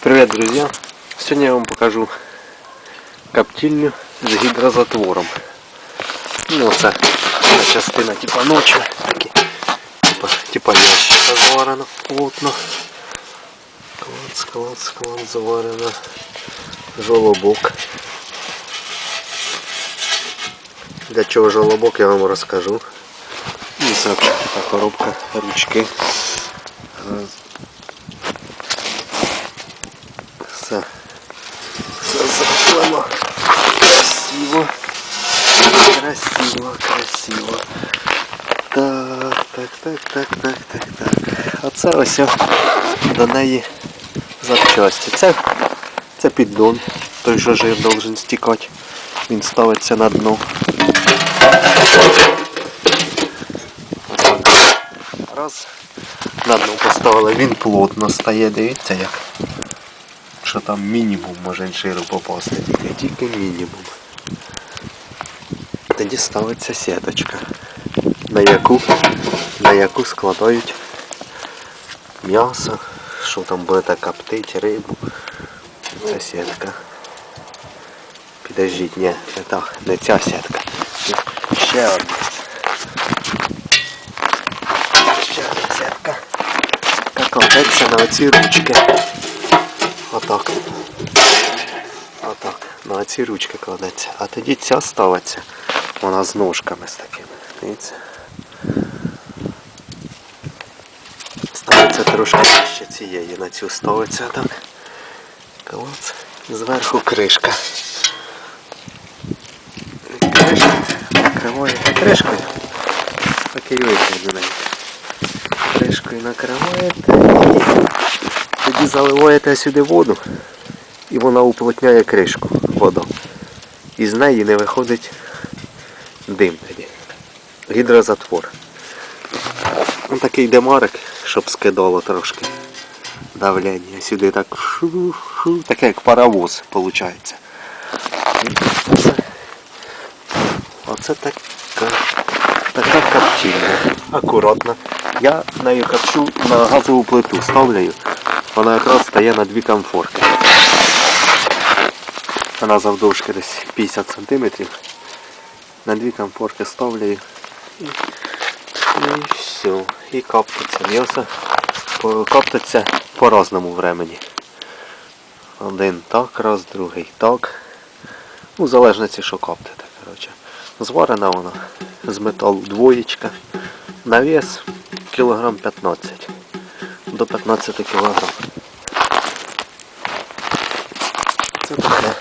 Привет, друзья! Сегодня я вам покажу коптильню з гідрозатвором. Ну, це, це частина типа ночі, такі, типа, типа ящика заварено плотно. Клац, клац, клац заварено. Жолобок. Для чого жолобок я вам розкажу. Це така коробка, ручки. Все. Все зроблено. Красиво. Красиво, красиво. Так, так, так, так, так, так, так. А це ось до неї запчасті. Це, це піддон. Той, що жир должен стікати. Він ставиться на дно. Отак. Раз. На дно поставили, він плотно стає, дивіться як що там мінімум може жиру попасти, тільки, тільки мінімум. Тоді ставиться сіточка, на яку, на яку складають м'ясо, що там будете коптити, рибу. Це сітка. Підождіть, ні, не так, не ця сітка. Ще одна. Ще одна сітка. Яка кладеться на оці ручки. Отак. Отак. На ці ручки кладеться. А тоді ця ставиться. Вона з ножками з такими. Дивіться. Ставиться трошки нижче цієї. На цю ставиться так. Клац. Зверху кришка. Кришка накриваєте кришкою. Неї. Кришкою накриваєте тоді заливаєте сюди воду і вона уплотняє кришку воду. І з неї не виходить дим тоді. Гідрозатвор. Ось такий демарик, щоб скидало трошки давлення. Сюди так шу-шу, таке як паровоз виходить. Оце, оце така, така копчильня. Акуратно. Я нею копчу на газову плиту ставлю. Вона якраз стає на дві комфорки. Вона завдовжки десь 50 см. На дві комфорки ставлю і, і все. І коптиться м'ясо. Коптиться по разному времені. Один так, раз, другий так. У залежності, що коптите. Коротше. Зварена вона з металу двоєчка. На вес кілограм 15 до 15 кг. Це таке.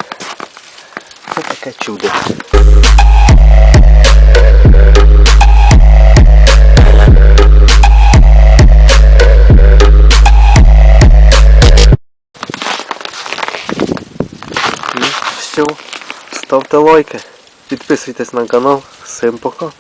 Це таке чудо. І все. Ставте лайки, підписуйтесь на канал. Всім пока.